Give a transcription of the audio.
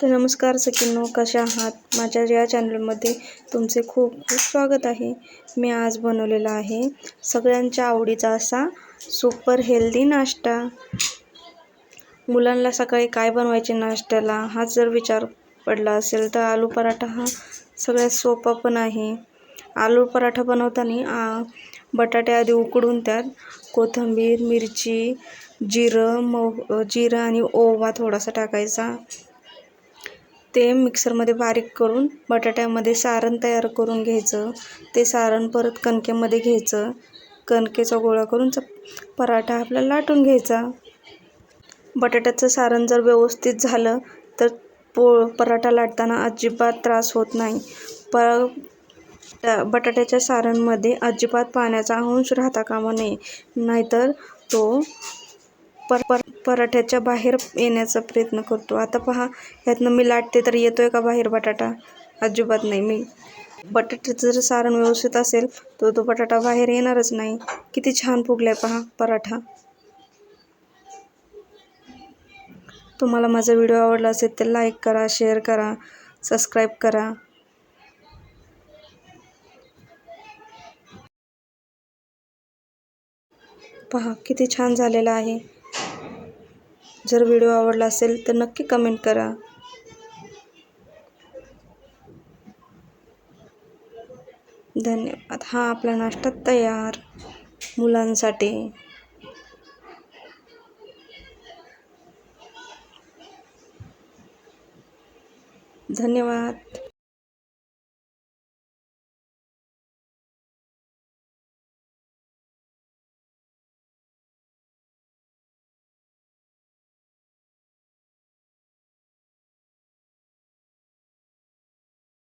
तर नमस्कार सखींनो कशा आहात? माझ्या या चॅनलमध्ये तुमचे खूप खूप स्वागत आहे. मी आज बनवलेला आहे सगळ्यांच्या आवडीचा असा सुपर हेल्दी नाश्ता. मुलांना सकाळी काय बनवायचे नाश्त्याला हाच जर विचार पडला असेल तर आलू पराठा हा सगळ्यात सोपा पण आहे. आलू पराठा बनवताना बटाटे आधी उकडून त्यात कोथिंबीर मिरची जिरं मग जिरं आणि ओवा थोडासा टाकायचा. ते मिक्सरमध्ये बारीक करून बटाट्यामध्ये सारण तयार करून घ्यायचं. ते सारण परत कणकेमध्ये घ्यायचं. कणकेचा गोळा करून च पराठा आपल्याला लाटून घ्यायचा. बटाट्याचं सारण जर व्यवस्थित झालं तर पो पराठा लाटताना अजिबात त्रास होत नाही. पर बटाट्याच्या सारणमध्ये अजिबात पाण्याचा अंश राहता कामा नये. नाहीतर तो पर पर पराठ्याच्या बाहेर येण्याचा प्रयत्न करतो. आता पहा यातनं मी लाटते तर येतो आहे का बाहेर बटाटा? अजिबात नाही. मी बटाट्याचं जर सारण व्यवस्थित असेल तर तो बटाटा बाहेर येणारच नाही. किती छान फुगला आहे पहा पराठा. तुम्हाला माझा व्हिडिओ आवडला असेल तर लाईक करा शेअर करा सबस्क्राईब करा. पहा किती छान झालेला आहे. जर व्हिडिओ आवडला असेल तर नक्की कमेंट करा. धन्यवाद. हा आपला नाश्ता तयार मुलांसाठी. धन्यवाद.